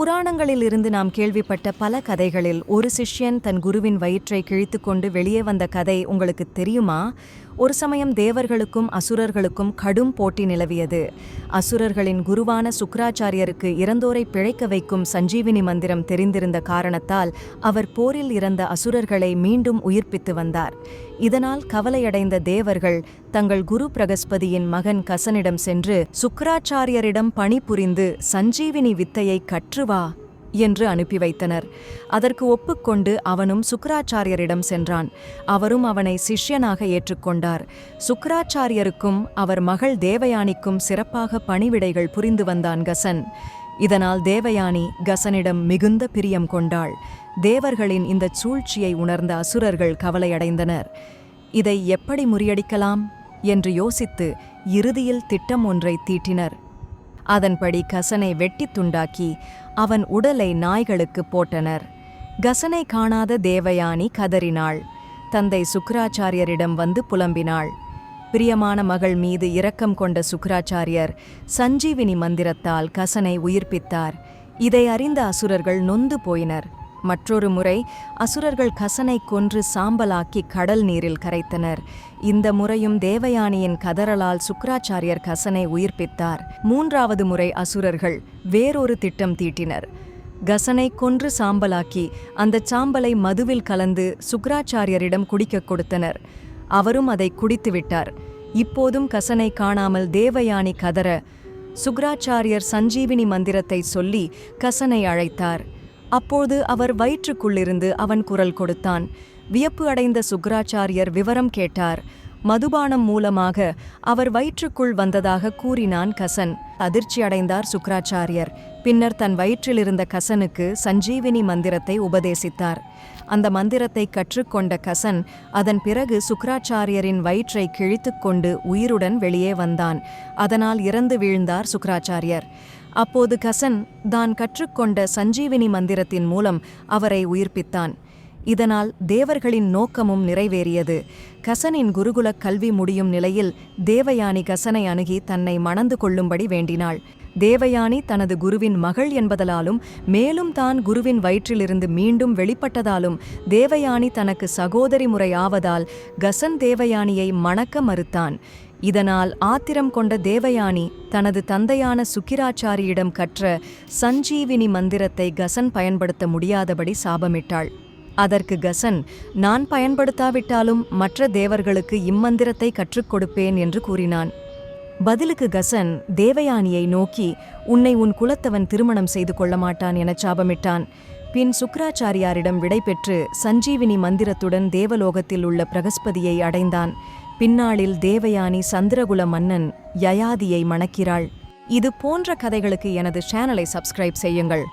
புராணங்களில் இருந்து நாம் கேள்விப்பட்ட பல கதைகளில் ஒரு சிஷ்யன் தன் குருவின் வயிற்றை கிழித்துக்கொண்டு வெளியே வந்த கதை உங்களுக்கு தெரியுமா? ஒரு சமயம் தேவர்களுக்கும் அசுரர்களுக்கும் கடும் போட்டி நிலவியது. அசுரர்களின் குருவான சுக்ராச்சாரியருக்கு இறந்தோரை பிழைக்க வைக்கும் சஞ்சீவினி மந்திரம் தெரிந்திருந்த காரணத்தால் அவர் போரில் இறந்த அசுரர்களை மீண்டும் உயிர்ப்பித்து வந்தார். இதனால் கவலையடைந்த தேவர்கள் தங்கள் குரு பிரகஸ்பதியின் மகன் கசனிடம் சென்று சுக்ராச்சாரியரிடம் பணிபுரிந்து சஞ்சீவினி வித்தையை கற்றுவா என்று அனுப்பி வைத்தனர். அதற்கு ஒப்புக்கொண்டு அவனும் சுக்கராச்சாரியரிடம் சென்றான். அவரும் அவனை சிஷ்யனாக ஏற்றுக்கொண்டார். சுக்கராச்சாரியருக்கும் அவர் மகள் தேவயானிக்கும் சிறப்பாக பணிவிடைகள் புரிந்து வந்தான் கசன். இதனால் தேவயானி கசனிடம் மிகுந்த பிரியம் கொண்டாள். தேவர்களின் இந்த சூழ்ச்சியை உணர்ந்த அசுரர்கள் கவலையடைந்தனர். இதை எப்படி முறியடிக்கலாம்? என்று யோசித்து இறுதியில் திட்டம் ஒன்றை தீட்டினர். அதன்படி கசனை வெட்டித் துண்டாக்கி அவன் உடலை நாய்களுக்கு போட்டனர். கசனை காணாத தேவயானி கதறினாள். தந்தை சுக்கராச்சாரியரிடம் வந்து புலம்பினாள். பிரியமான மகள் மீது இரக்கம் கொண்ட சுக்கராச்சாரியர் சஞ்சீவினி மந்திரத்தால் கசனை உயிர்ப்பித்தார். இதை அறிந்த அசுரர்கள் நொந்து போயினர். மற்றொரு முறை அசுரர்கள் கசனை கொன்று சாம்பலாக்கி கடல் நீரில் கரைத்தனர். இந்த முறையும் தேவயானியின் கதறலால் சுக்கராச்சாரியர் கசனை உயிர்ப்பித்தார். மூன்றாவது முறை அசுரர்கள் வேறொரு திட்டம் தீட்டினர். கசனை கொன்று சாம்பலாக்கி அந்தச் சாம்பலை மதுவில் கலந்து சுக்கராச்சாரியரிடம் குடிக்கக் கொடுத்தனர். அவரும் அதை குடித்துவிட்டார் இப்போதும் கசனை காணாமல் தேவயானி கதற சுக்ராச்சாரியர் சஞ்சீவினி மந்திரத்தை சொல்லி கசனை அழைத்தார். அப்போது அவர் வயிற்றுக்குள்ளிருந்து அவன் குரல் கொடுத்தான். வியப்பு அடைந்த சுக்ராச்சாரியர் விவரம் கேட்டார். மதுபானம் மூலமாக அவர் வயிற்றுக்குள் வந்ததாக கூறினான் கசன். அதிர்ச்சி அடைந்தார் சுக்ராச்சாரியர் பின்னர் தன் வயிற்றிலிருந்த கசனுக்கு சஞ்சீவினி மந்திரத்தை உபதேசித்தார். அந்த மந்திரத்தை கற்றுக்கொண்ட கசன் அதன் பிறகு சுக்ராச்சாரியரின் வயிற்றை கிழித்துக்கொண்டு உயிருடன் வெளியே வந்தான். அதனால் இறந்து வீழ்ந்தார் சுக்ராச்சாரியர் அப்போது கசன் தான் கற்றுக்கொண்ட சஞ்சீவினி மந்திரத்தின் மூலம் அவரை உயிர்ப்பித்தான். இதனால் தேவர்களின் நோக்கமும் நிறைவேறியது. கசனின் குருகுலக் கல்வி முடியும் நிலையில் தேவயானி கசனை அணுகி தன்னை மணந்து கொள்ளும்படி வேண்டினாள். தேவயானி தனது குருவின் மகள் என்பதலாலும் மேலும் தான் குருவின் வயிற்றிலிருந்து மீண்டும் வெளிப்பட்டதாலும் தேவயானி தனக்கு சகோதரி முறையாவதால் கசன் தேவயானியை மணக்க மறுத்தான். இதனால் ஆத்திரம் கொண்ட தேவயானி தனது தந்தையான சுக்கிராச்சாரியிடம் கற்ற சஞ்சீவினி மந்திரத்தை கசன் பயன்படுத்த முடியாதபடி சாபமிட்டாள். அதற்கு கசன் நான் பயன்படுத்தாவிட்டாலும் மற்ற தேவர்களுக்கு இம்மந்திரத்தை கற்றுக் கொடுப்பேன் என்று கூறினான். பதிலுக்கு கசன் தேவயானியை நோக்கி உன்னை உன் குலத்தவன் திருமணம் செய்து கொள்ள மாட்டான் என சாபமிட்டான். பின் சுக்ராச்சாரியாரிடம் விடைபெற்று சஞ்சீவினி மந்திரத்துடன் தேவலோகத்தில் உள்ள பிரகஸ்பதியை அடைந்தான். பின்னாளில் தேவயானி சந்திரகுல மன்னன் யயாதியை மணக்கிறாள். இது போன்ற கதைகளுக்கு எனது சேனலை சப்ஸ்கிரைப் செய்யுங்கள்.